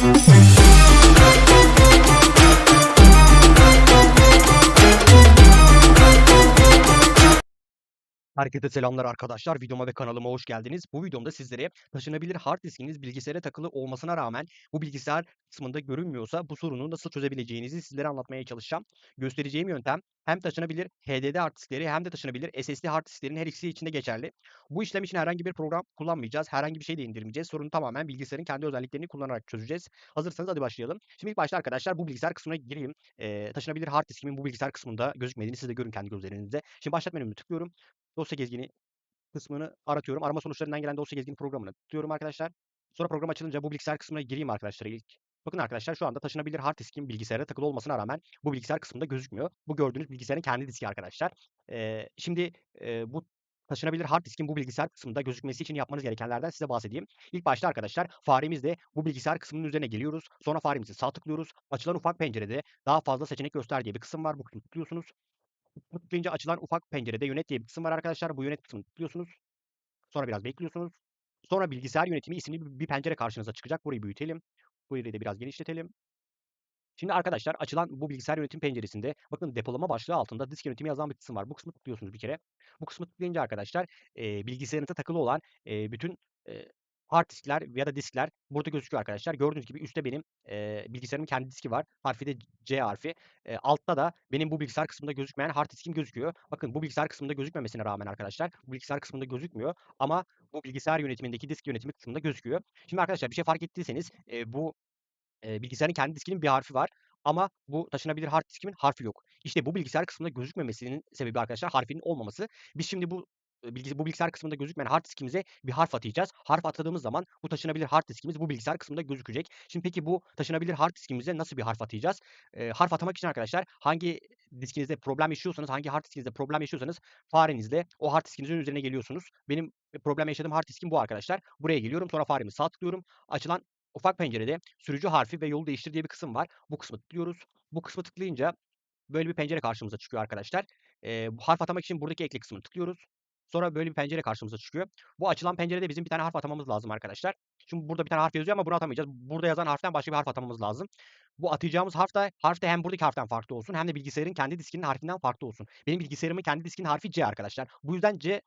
Mm-hmm. Herkese selamlar arkadaşlar. Videoma ve kanalıma hoş geldiniz. Bu videomda sizlere taşınabilir hard diskiniz bilgisayara takılı olmasına rağmen bu bilgisayar kısmında görünmüyorsa bu sorunu nasıl çözebileceğinizi sizlere anlatmaya çalışacağım. Göstereceğim yöntem hem taşınabilir HDD hard diskleri hem de taşınabilir SSD hard disklerin her ikisi için de geçerli. Bu işlem için herhangi bir program kullanmayacağız. Herhangi bir şey de indirmeyeceğiz. Sorunu tamamen bilgisayarın kendi özelliklerini kullanarak çözeceğiz. Hazırsanız hadi başlayalım. Şimdi ilk başta arkadaşlar bu bilgisayar kısmına gireyim. Ee, taşınabilir hard diskimin bu bilgisayar kısmında gözükmediğini siz de görün kendi gözlerinizde. Şimdi başlat menümü tıklıyorum dosya gezgini kısmını aratıyorum. Arama sonuçlarından gelen dosya gezgini programını tıklıyorum arkadaşlar. Sonra program açılınca bu bilgisayar kısmına gireyim arkadaşlar ilk. Bakın arkadaşlar şu anda taşınabilir hard diskin bilgisayara takılı olmasına rağmen bu bilgisayar kısmında gözükmüyor. Bu gördüğünüz bilgisayarın kendi diski arkadaşlar. Ee, şimdi e, bu taşınabilir hard diskin bu bilgisayar kısmında gözükmesi için yapmanız gerekenlerden size bahsedeyim. İlk başta arkadaşlar faremizle bu bilgisayar kısmının üzerine geliyoruz. Sonra faremizi sağ tıklıyoruz. Açılan ufak pencerede daha fazla seçenek göster diye bir kısım var. Bu tıklıyorsunuz. Tıklayınca açılan ufak pencerede yönet diye bir kısım var arkadaşlar. Bu yönet kısmını tıklıyorsunuz. Sonra biraz bekliyorsunuz. Sonra bilgisayar yönetimi isimli bir pencere karşınıza çıkacak. Burayı büyütelim. Burayı da biraz genişletelim. Şimdi arkadaşlar açılan bu bilgisayar yönetim penceresinde bakın depolama başlığı altında disk yönetimi yazan bir kısım var. Bu kısmı tıklıyorsunuz bir kere. Bu kısmı tıklayınca arkadaşlar e, bilgisayarınıza takılı olan e, bütün e, hard diskler ya da diskler burada gözüküyor arkadaşlar. Gördüğünüz gibi üstte benim e, bilgisayarımın kendi diski var. Harfi de C harfi. E, altta da benim bu bilgisayar kısmında gözükmeyen hard diskim gözüküyor. Bakın bu bilgisayar kısmında gözükmemesine rağmen arkadaşlar bu bilgisayar kısmında gözükmüyor ama bu bilgisayar yönetimindeki disk yönetimi kısmında gözüküyor. Şimdi arkadaşlar bir şey fark ettiyseniz e, bu e, bilgisayarın kendi diskinin bir harfi var ama bu taşınabilir hard diskimin harfi yok. İşte bu bilgisayar kısmında gözükmemesinin sebebi arkadaşlar harfinin olmaması. Biz şimdi bu bilgis bu bilgisayar kısmında gözükmeyen hard diskimize bir harf atayacağız. Harf atadığımız zaman bu taşınabilir hard diskimiz bu bilgisayar kısmında gözükecek. Şimdi peki bu taşınabilir hard diskimize nasıl bir harf atayacağız? E, harf atamak için arkadaşlar hangi diskinizde problem yaşıyorsanız, hangi hard diskinizde problem yaşıyorsanız farenizle o hard diskinizin üzerine geliyorsunuz. Benim problem yaşadığım hard diskim bu arkadaşlar. Buraya geliyorum sonra faremi sağ tıklıyorum. Açılan ufak pencerede sürücü harfi ve yolu değiştir diye bir kısım var. Bu kısmı tıklıyoruz. Bu kısmı tıklayınca böyle bir pencere karşımıza çıkıyor arkadaşlar. E, harf atamak için buradaki ekle kısmını tıklıyoruz. Sonra böyle bir pencere karşımıza çıkıyor. Bu açılan pencerede bizim bir tane harf atamamız lazım arkadaşlar. Şimdi burada bir tane harf yazıyor ama bunu atamayacağız. Burada yazan harften başka bir harf atamamız lazım. Bu atacağımız harf da, harf de hem buradaki harften farklı olsun hem de bilgisayarın kendi diskinin harfinden farklı olsun. Benim bilgisayarımın kendi diskinin harfi C arkadaşlar. Bu yüzden C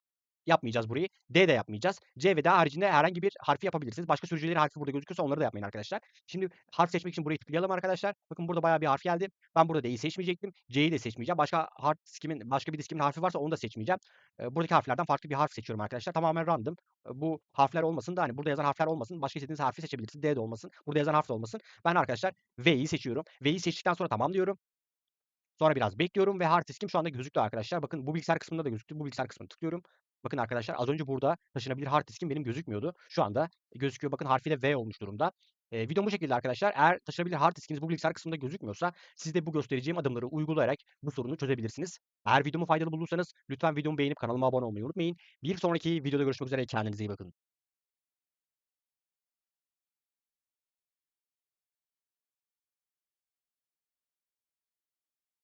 yapmayacağız burayı. D de yapmayacağız. C ve D haricinde herhangi bir harfi yapabilirsiniz. Başka sürücülerin harfi burada gözüküyorsa onları da yapmayın arkadaşlar. Şimdi harf seçmek için burayı tıklayalım arkadaşlar. Bakın burada bayağı bir harf geldi. Ben burada D'yi seçmeyecektim. C'yi de seçmeyeceğim. Başka hard diskimin, başka bir diskimin harfi varsa onu da seçmeyeceğim. buradaki harflerden farklı bir harf seçiyorum arkadaşlar. Tamamen random. bu harfler olmasın da hani burada yazan harfler olmasın. Başka istediğiniz harfi seçebilirsiniz. D de olmasın. Burada yazan harf de olmasın. Ben arkadaşlar V'yi seçiyorum. V'yi seçtikten sonra tamam diyorum. Sonra biraz bekliyorum ve hard diskim şu anda gözüktü arkadaşlar. Bakın bu bilgisayar kısmında da gözüktü. Bu bilgisayar kısmını tıklıyorum. Bakın arkadaşlar az önce burada taşınabilir hard diskim benim gözükmüyordu. Şu anda gözüküyor. Bakın harfiyle V olmuş durumda. E, videom bu şekilde arkadaşlar. Eğer taşınabilir hard diskiniz bu bilgisayar kısmında gözükmüyorsa siz de bu göstereceğim adımları uygulayarak bu sorunu çözebilirsiniz. Eğer videomu faydalı bulursanız lütfen videomu beğenip kanalıma abone olmayı unutmayın. Bir sonraki videoda görüşmek üzere. Kendinize iyi bakın.